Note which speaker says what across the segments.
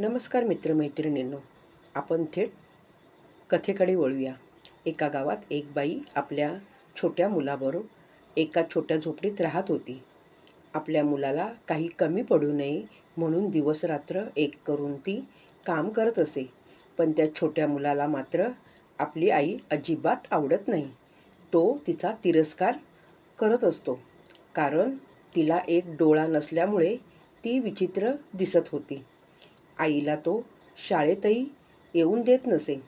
Speaker 1: नमस्कार मित्रमैत्रिणींनो आपण थेट कथेकडे वळूया. एका गावात एक बाई आपल्या छोट्या मुलाबरोबर एका छोट्या झोपडीत राहत होती. आपल्या मुलाला काही कमी पडू नये म्हणून दिवसरात्र एक करून ती काम करत असे. पण त्या छोट्या मुलाला मात्र आपली आई अजिबात आवडत नाही. तो तिचा तिरस्कार करत असतो. कारण तिला एक डोळा नसल्यामुळे ती विचित्र दिसत होती. आईला तो शाळेतही येऊन देत नसे.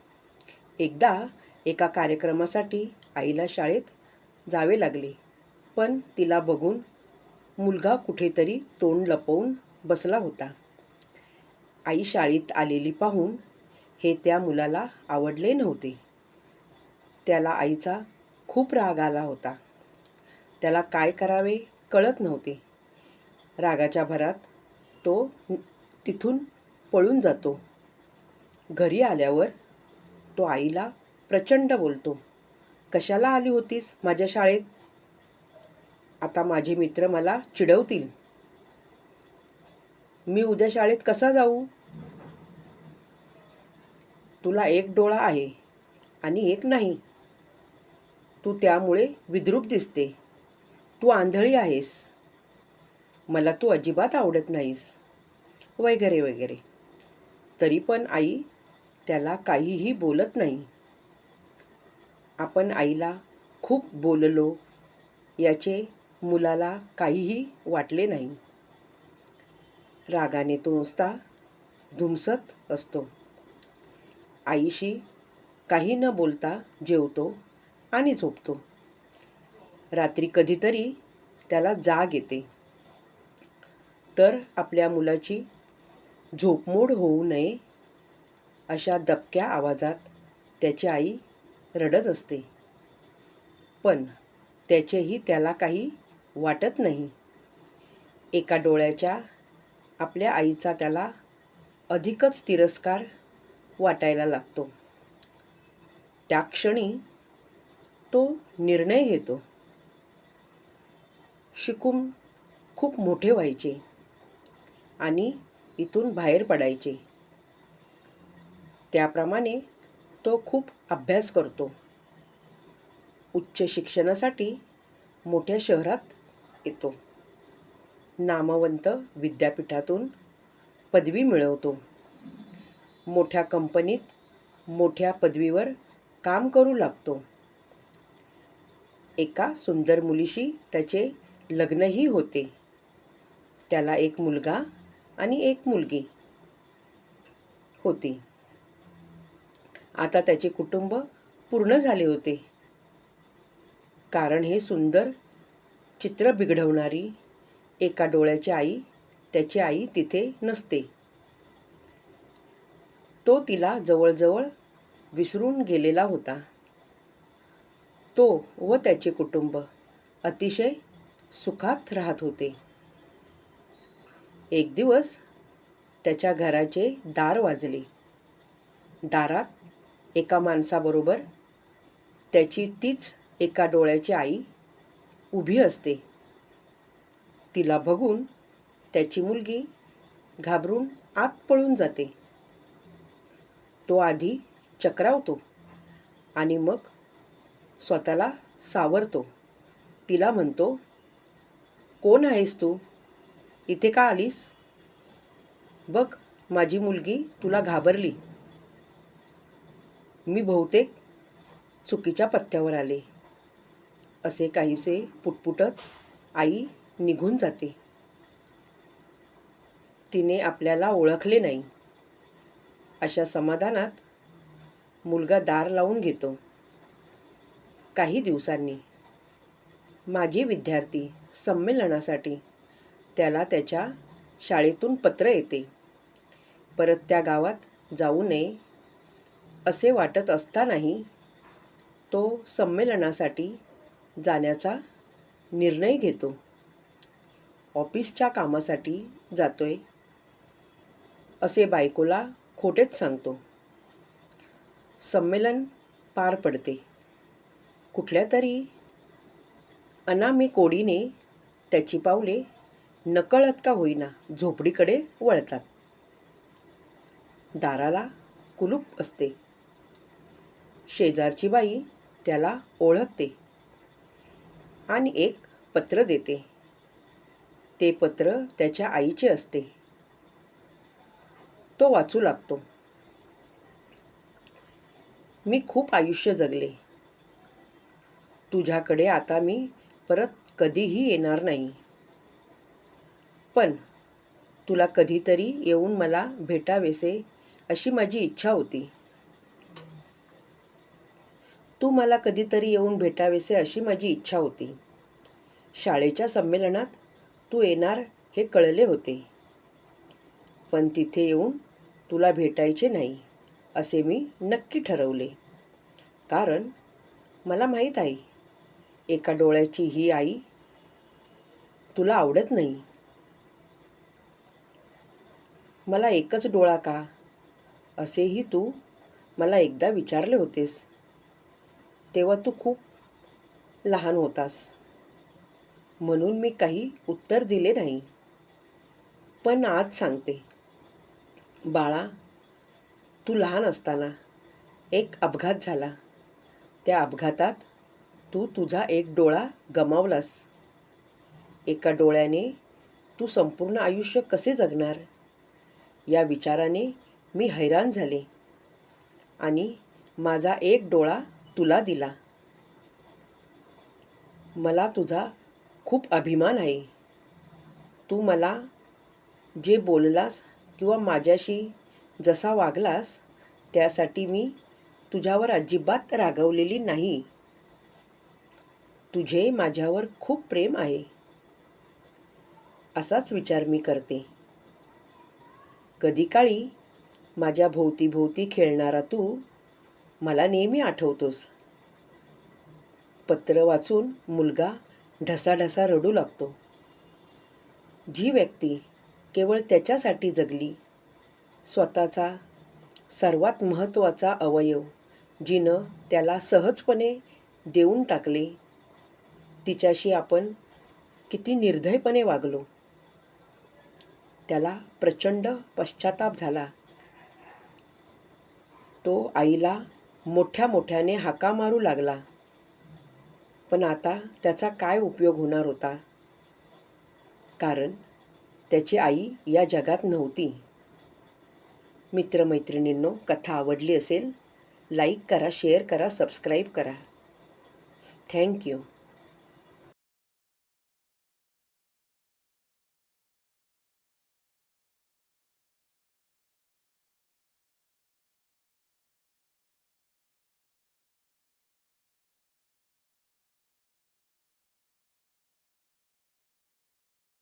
Speaker 1: एकदा एका कार्यक्रमासाठी आईला शाळेत जावे लागले पण तिला बघून मुलगा कुठेतरी तोंड लपवून बसला होता. आई शाळेत आलेली पाहून हे त्या मुलाला आवडले नव्हते. त्याला आईचा खूप राग आला होता. त्याला काय करावे कळत नव्हते. रागाच्या भरात तो तिथून पळून जातो. घरी आल्यावर तो आईला प्रचंड बोलतो कशाला आली होतीस माझ्या शाळेत? आता माझे मित्र मला चिडवतील. मी उद्या शाळेत कसा जाऊ? तुला एक डोळा आहे आणि एक नाही. तू त्यामुळे विद्रूप दिसते. तू आंधळी आहेस. मला तू अजिबात आवडत नाहीस. वगैरे वगैरे. तरी पण आई त्याला काहीही बोलत नाही. आपण आईला खूप बोललो याचे मुलाला काहीही वाटले नाही. रागाने तो नुसता धुमसत असतो. आईशी काही न बोलता जेवतो आणि झोपतो. रात्री कधीतरी त्याला जाग येते. तर आपल्या मुलाची झोपमोड होऊ नये अशा दबक्या आवाजात त्याची आई रडत असते. पण त्याचेही त्याला काही वाटत नाही. एका डोळ्याच्या आपल्या आईचा त्याला अधिकच तिरस्कार वाटायला लागतो. त्या क्षणी तो निर्णय घेतो. शिकून खूप मोठे व्हायचे आणि इथून बाहेर पडायचे. त्याप्रमाणे तो खूप अभ्यास करतो. उच्च शिक्षणासाठी मोठ्या शहरात येतो. नामवंत विद्यापीठातून पदवी मिळवतो. मोठ्या कंपनीत मोठ्या पदवीवर काम करू लागतो. एका सुंदर मुलीशी त्याचे लग्नही होते. त्याला एक मुलगा आणि एक मुलगी होती. आता त्याचे कुटुंब पूर्ण झाले होते. कारण हे सुंदर चित्र बिघडवणारी एका डोळ्याची आई त्याची आई तिथे नसते. तो तिला जवळजवळ विसरून गेलेला होता. तो व त्याचे कुटुंब अतिशय सुखात राहत होते. एक दिवस त्याच्या घराचे दार वाजले. दारात एका माणसाबरोबर त्याची तीच एका डोळ्याची आई उभी असते. तिला बघून त्याची मुलगी घाबरून आत पळून जाते. तो आधी चक्रावतो आणि मग स्वतःला सावरतो. तिला म्हणतो कोण आहेस तू? इथे का आलीस? बघ माझी मुलगी तुला घाबरली. मी बहुतेक चुकीच्या पत्त्यावर आले. असे काहीसे पुटपुटत आई निघून जाते. तिने आपल्याला ओळखले नाही. अशा समाधानात मुलगा दार लावून घेतो. काही दिवसांनी. माझी विद्यार्थी संमेलनासाठी त्याला त्याच्या शाळेतून पत्र येते. परत त्या गावात जाऊ नये असे वाटत असतानाही तो संमेलनासाठी जाण्याचा निर्णय घेतो. ऑफिसच्या कामासाठी जातोय असे बायकोला खोटेच सांगतो. संमेलन पार पडते. कुठल्या तरी अनामी कोडीने त्याची पावले नकळत का होईना झोपडीकडे वळतात. दाराला कुलूप असते. शेजारची बाई त्याला ओळखते आणि एक पत्र देते. ते पत्र त्याच्या आईचे असते. तो वाचू लागतो. मी खूप आयुष्य जगले. तुझ्याकडे आता मी परत कधीही येणार नाही. पण तुला कधीतरी येऊन मला भेटावेसे अशी माझी इच्छा होती. तू मला कधीतरी येऊन भेटावेसे अशी माझी इच्छा होती. शाळेच्या संमेलनात तू येणार हे कळले होते. पण तिथे येऊन तुला भेटायचे नाही असे मी नक्की ठरवले. कारण मला माहीत आहे एका डोळ्याची ही आई तुला आवडत नाही. मला एकच डोळा का? असेही तू मला एकदा विचारले होतेस. तेव्हा तू खूप लहान होतास. म्हणून मी काही उत्तर दिले नाही. पण आज सांगते. बाळा तू लहान असताना एक अपघात झाला. त्या अपघातात तू तुझा एक डोळा गमावलास. एका डोळ्याने तू संपूर्ण आयुष्य कसे जगणार? या विचाराने मी हैराण झाले आणि माझा एक डोळा तुला दिला. मला तुझा खूप अभिमान आहे. तू मला जे बोललास किंवा माझ्याशी जसा वागलास त्यासाठी मी तुझ्यावर अजिबात रागवलेली नाही. तुझे माझ्यावर खूप प्रेम आहे. असाच विचार मी करते. कधी काळी माझ्या भोवतीभोवती खेळणारा तू मला नेहमी आठवतोस. पत्र वाचून मुलगा ढसाढसा रडू लागतो. जी व्यक्ती केवळ त्याच्यासाठी जगली स्वतःचा सर्वात महत्त्वाचा अवयव जिनं त्याला सहजपणे देऊन टाकले तिच्याशी आपण किती निर्धयपणे वागलो. त्याला प्रचंड पश्चाताप झाला. तो आईला मोठ्या मोठ्याने हाका मारू लागला. पण आता त्याचा काय उपयोग होणार होता? कारण त्याची आई या जगात नव्हती. मित्रमैत्रिणींनो कथा आवडली असेल लाईक करा शेअर करा सबस्क्राईब करा. थँक्यू